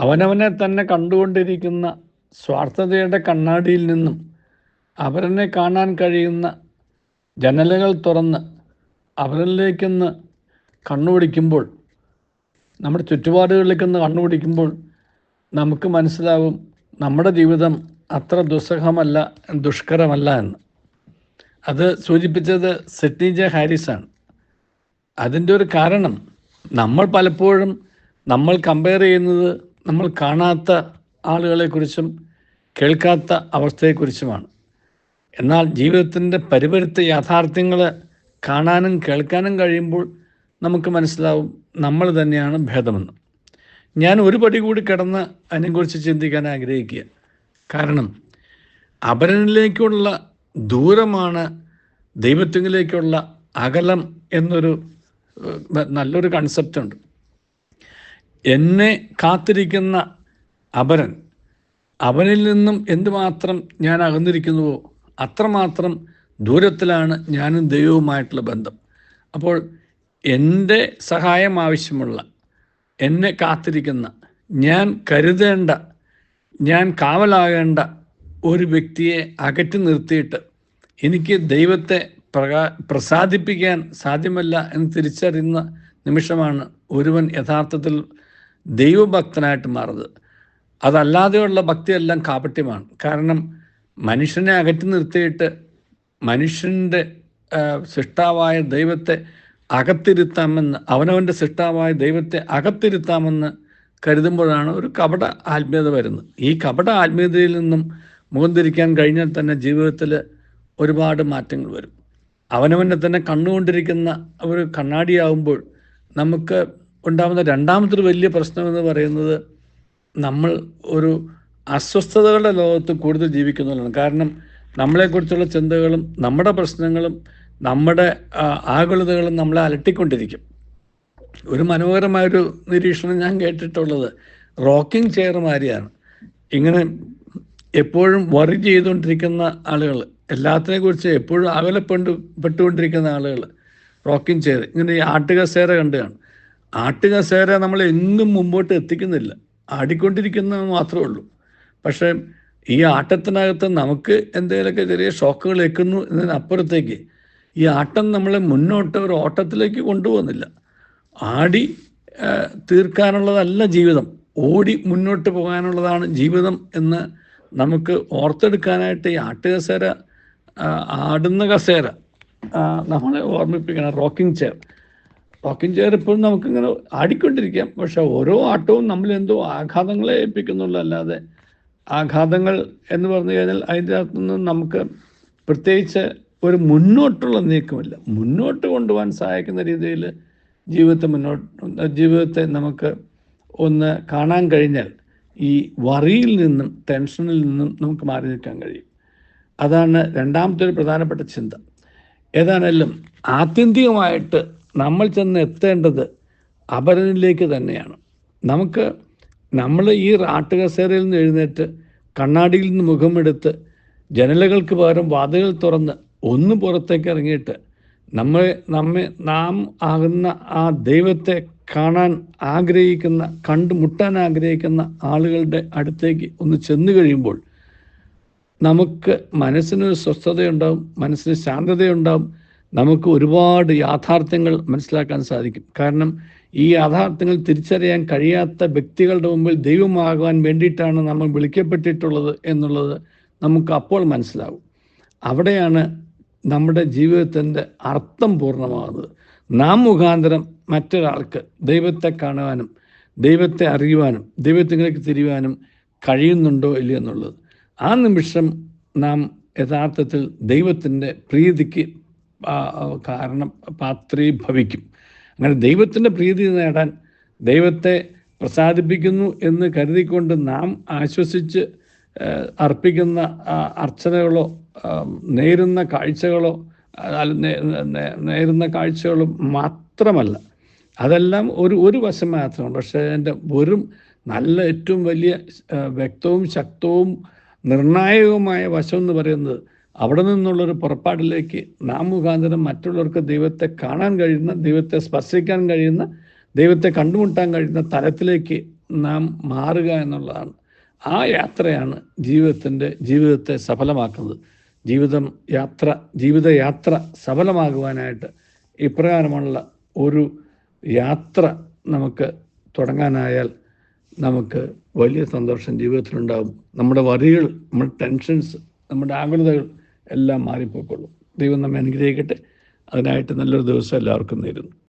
അവനവനെ തന്നെ കണ്ടുകൊണ്ടിരിക്കുന്ന സ്വാർത്ഥതയുടെ കണ്ണാടിയിൽ നിന്നും അവരനെ കാണാൻ കഴിയുന്ന ജനലുകൾ തുറന്ന് അവരിലേക്കൊന്ന് കണ്ണുപിടിക്കുമ്പോൾ നമ്മുടെ ചുറ്റുപാടുകളിലേക്കൊന്ന് കണ്ണുപിടിക്കുമ്പോൾ നമുക്ക് മനസ്സിലാവും നമ്മുടെ ജീവിതം അത്ര ദുസ്സഹമല്ല ദുഷ്കരമല്ല എന്ന്. അത് സൂചിപ്പിച്ചത് സിഡ്നി ജെ ഹാരിസാണ്. അതിന്റെ ഒരു കാരണം നമ്മൾ പലപ്പോഴും നമ്മൾ കമ്പയർ ചെയ്യുന്നത് നമ്മൾ കാണാത്ത ആളുകളെക്കുറിച്ചും കേൾക്കാത്ത അവസ്ഥയെക്കുറിച്ചുമാണ്. എന്നാൽ ജീവിതത്തിന്റെ പരിപരുത്ത യാഥാർത്ഥ്യങ്ങൾ കാണാനും കേൾക്കാനും കഴിയുമ്പോൾ നമുക്ക് മനസ്സിലാവും നമ്മൾ തന്നെയാണ് ഭേദമെന്ന്. ഞാൻ ഒരു പടി കൂടി കിടന്ന് അതിനെക്കുറിച്ച് ചിന്തിക്കാൻ ആഗ്രഹിക്കുക. കാരണം അപരനിലേക്കുള്ള ദൂരമാണ് ദൈവത്തിങ്കിലേക്കുള്ള അകലം എന്നൊരു നല്ലൊരു കൺസെപ്റ്റ് ഉണ്ട്. എന്നെ കാത്തിരിക്കുന്ന അപരൻ അവനിൽ നിന്നും എന്തുമാത്രം ഞാൻ അകന്നിരിക്കുന്നുവോ അത്രമാത്രം ദൂരത്തിലാണ് ഞാനും ദൈവവുമായിട്ടുള്ള ബന്ധം. അപ്പോൾ എന്റെ സഹായം ആവശ്യമുള്ള എന്നെ കാത്തിരിക്കുന്ന ഞാൻ കരുതേണ്ട ഞാൻ കാവലാകേണ്ട ഒരു വ്യക്തിയെ അകറ്റി നിർത്തിയിട്ട് എനിക്ക് ദൈവത്തെ പ്രകാ പ്രസാദിപ്പിക്കാൻ സാധ്യമല്ല എന്ന് തിരിച്ചറിയുന്ന നിമിഷമാണ് ഒരുവൻ യഥാർത്ഥത്തിൽ ദൈവഭക്തനായിട്ട് മാറുന്നത്. അതല്ലാതെയുള്ള ഭക്തിയെല്ലാം കാപട്യമാണ്. കാരണം മനുഷ്യനെ അകറ്റി നിർത്തിയിട്ട് മനുഷ്യന്റെ സൃഷ്ടാവായ ദൈവത്തെ അകത്തിരുത്താമെന്ന് അവനവന്റെ സൃഷ്ടാവായ ദൈവത്തെ അകത്തിരുത്താമെന്ന് കരുതുമ്പോഴാണ് ഒരു കപട ആത്മീയത വരുന്നത്. ഈ കപട ആത്മീയതയിൽ നിന്നും മുഖം തിരിക്കാൻ കഴിഞ്ഞാൽ തന്നെ ജീവിതത്തിൽ ഒരുപാട് മാറ്റങ്ങൾ വരും. അവനവനെ തന്നെ കണ്ണുകൊണ്ടിരിക്കുന്ന ഒരു കണ്ണാടിയാവുമ്പോൾ നമുക്ക് ഉണ്ടാകുന്ന രണ്ടാമത്തൊരു വലിയ പ്രശ്നം എന്ന് പറയുന്നത് നമ്മൾ ഒരു അസ്വസ്ഥതകളുടെ ലോകത്ത് കൂടുതൽ ജീവിക്കുന്നതാണ് കാരണം നമ്മളെക്കുറിച്ചുള്ള ചിന്തകളും നമ്മുടെ പ്രശ്നങ്ങളും നമ്മുടെ ആകുലതകളും നമ്മളെ അലട്ടിക്കൊണ്ടിരിക്കും. ഒരു മനോഹരമായൊരു നിരീക്ഷണം ഞാൻ കേട്ടിട്ടുള്ളത് റോക്കിംഗ് ചെയർ മാതിരിയാണ് ഇങ്ങനെ എപ്പോഴും വറി ചെയ്തുകൊണ്ടിരിക്കുന്ന ആളുകൾ എല്ലാത്തിനെ കുറിച്ച് എപ്പോഴും അകലപ്പെട്ട് പെട്ടുകൊണ്ടിരിക്കുന്ന ആളുകൾ റോക്കിംഗ് ചെയർ ഇങ്ങനെ ഈ ആട്ടുകസേര കണ്ടുകയാണ് ആട്ടുകസേര നമ്മൾ എങ്ങും മുമ്പോട്ട് എത്തിക്കുന്നില്ല. ആടിക്കൊണ്ടിരിക്കുന്ന മാത്രമേ ഉള്ളൂ. പക്ഷേ ഈ ആട്ടത്തിനകത്ത് നമുക്ക് എന്തെങ്കിലുമൊക്കെ ചെറിയ ഷോക്കുകൾ ഏൽക്കുന്നു എന്നതിനപ്പുറത്തേക്ക് ഈ ആട്ടം നമ്മളെ മുന്നോട്ട് ഒരു ഓട്ടത്തിലേക്ക് കൊണ്ടുപോകുന്നില്ല. ആടി തീർക്കാനുള്ളതല്ല ജീവിതം. ഓടി മുന്നോട്ട് പോകാനുള്ളതാണ് ജീവിതം എന്ന് നമുക്ക് ഓർത്തെടുക്കാനായിട്ട് ഈ ആട്ടുകസേര ആടുന്ന കസേര നമ്മളെ ഓർമ്മിപ്പിക്കണം. Rocking chair. റോക്കിംഗ് ചെയർ ഇപ്പോഴും നമുക്കിങ്ങനെ ആടിക്കൊണ്ടിരിക്കാം. പക്ഷെ ഓരോ ആട്ടവും നമ്മൾ എന്തോ ആഘാതങ്ങളെ ഏൽപ്പിക്കുന്നുള്ളൂ. അല്ലാതെ ആഘാതങ്ങൾ എന്ന് പറഞ്ഞു കഴിഞ്ഞാൽ അതിന്റെ അകത്തുനിന്ന് നമുക്ക് പ്രത്യേകിച്ച് ഒരു മുന്നോട്ടുള്ള നീക്കമില്ല. മുന്നോട്ട് കൊണ്ടുപോകാൻ സഹായിക്കുന്ന രീതിയിൽ ജീവിതത്തെ മുന്നോട്ട് ജീവിതത്തെ നമുക്ക് ഒന്ന് കാണാൻ കഴിഞ്ഞാൽ ഈ വറിയിൽ നിന്നും ടെൻഷനിൽ നിന്നും നമുക്ക് മാറി നിൽക്കാൻ കഴിയും. അതാണ് രണ്ടാമത്തെ ഒരു പ്രധാനപ്പെട്ട ചിന്ത. ഏതാണേലും ആത്യന്തികമായിട്ട് നമ്മൾ ചെന്ന് എത്തേണ്ടത് അപരനിലേക്ക് തന്നെയാണ്. നമുക്ക് നമ്മൾ ഈ ആട്ടുകസേരയിൽ നിന്ന് എഴുന്നേറ്റ് കണ്ണാടിയിൽ നിന്ന് മുഖമെടുത്ത് ജനലുകൾക്ക് പകരം വാതിലുകൾ തുറന്ന് ഒന്ന് പുറത്തേക്ക് ഇറങ്ങിയിട്ട് നമ്മൾ നമ്മെ നാം ആകുന്ന ആ ദൈവത്തെ കാണാൻ ആഗ്രഹിക്കുന്ന കണ്ടുമുട്ടാൻ ആഗ്രഹിക്കുന്ന ആളുകളുടെ അടുത്തേക്ക് ഒന്ന് ചെന്നു കഴിയുമ്പോൾ നമുക്ക് മനസ്സിനൊരു സ്വസ്ഥതയുണ്ടാവും മനസ്സിന് ശാന്തതയുണ്ടാവും. നമുക്ക് ഒരുപാട് യാഥാർത്ഥ്യങ്ങൾ മനസ്സിലാക്കാൻ സാധിക്കും. കാരണം ഈ യാഥാർത്ഥ്യങ്ങൾ തിരിച്ചറിയാൻ കഴിയാത്ത വ്യക്തികളുടെ മുമ്പിൽ ദൈവമാകാൻ വേണ്ടിയിട്ടാണ് നമ്മൾ വിളിക്കപ്പെട്ടിട്ടുള്ളത് എന്നുള്ളത് നമുക്ക് അപ്പോൾ മനസ്സിലാവും. അവിടെയാണ് നമ്മുടെ ജീവിതത്തിന്റെ അർത്ഥം പൂർണമാകുന്നത്. നാം മുഖാന്തരം മറ്റൊരാൾക്ക് ദൈവത്തെ കാണുവാനും ദൈവത്തെ അറിയുവാനും ദൈവത്തിലേക്ക് തിരിയുവാനും കഴിയുന്നുണ്ടോ ഇല്ലയോ എന്നുള്ളത്. ആ നിമിഷം നാം യഥാർത്ഥത്തിൽ ദൈവത്തിന്റെ പ്രീതിക്ക് കാരണം പാത്രീഭവിക്കും. അങ്ങനെ ദൈവത്തിന്റെ പ്രീതി നേടാൻ ദൈവത്തെ പ്രസാദിപ്പിക്കുന്നു എന്ന് കരുതിക്കൊണ്ട് നാം ആശ്വസിച്ച് അർപ്പിക്കുന്ന അർച്ചനകളോ നേരുന്ന കാഴ്ചകളോ നേരുന്ന കാഴ്ചകളും മാത്രമല്ല. അതെല്ലാം ഒരു ഒരു വശം മാത്രമാണ്. പക്ഷേ അതിന്റെ വെറും നല്ല ഏറ്റവും വലിയ വ്യക്തവും ശക്തവും നിർണായകവുമായ വശം എന്ന് പറയുന്നത് അവിടെ നിന്നുള്ളൊരു പുറപ്പാടിലേക്ക് നാം മുഖാന്തരം മറ്റുള്ളവർക്ക് ദൈവത്തെ കാണാൻ കഴിയുന്ന ദൈവത്തെ സ്പർശിക്കാൻ കഴിയുന്ന ദൈവത്തെ കണ്ടുമുട്ടാൻ കഴിയുന്ന തലത്തിലേക്ക് നാം മാറുക എന്നുള്ളതാണ്. ആ യാത്രയാണ് ജീവിതത്തിന്റെ ജീവിതത്തെ സഫലമാക്കുന്നത്. ജീവിതം യാത്ര ജീവിതയാത്ര സഫലമാകുവാനായിട്ട് ഇപ്രകാരമുള്ള ഒരു യാത്ര നമുക്ക് തുടങ്ങാനായാൽ നമുക്ക് വലിയ സന്തോഷം ജീവിതത്തിലുണ്ടാകും. നമ്മുടെ വരികൾ നമ്മുടെ ടെൻഷൻസ് നമ്മുടെ ആകുലതകൾ എല്ലാം മാറിപ്പോയിക്കൊള്ളും. ദൈവം നമ്മെ അനുഗ്രഹിക്കട്ടെ. അതിനായിട്ട് നല്ലൊരു ദിവസം എല്ലാവർക്കും നേരുന്നു.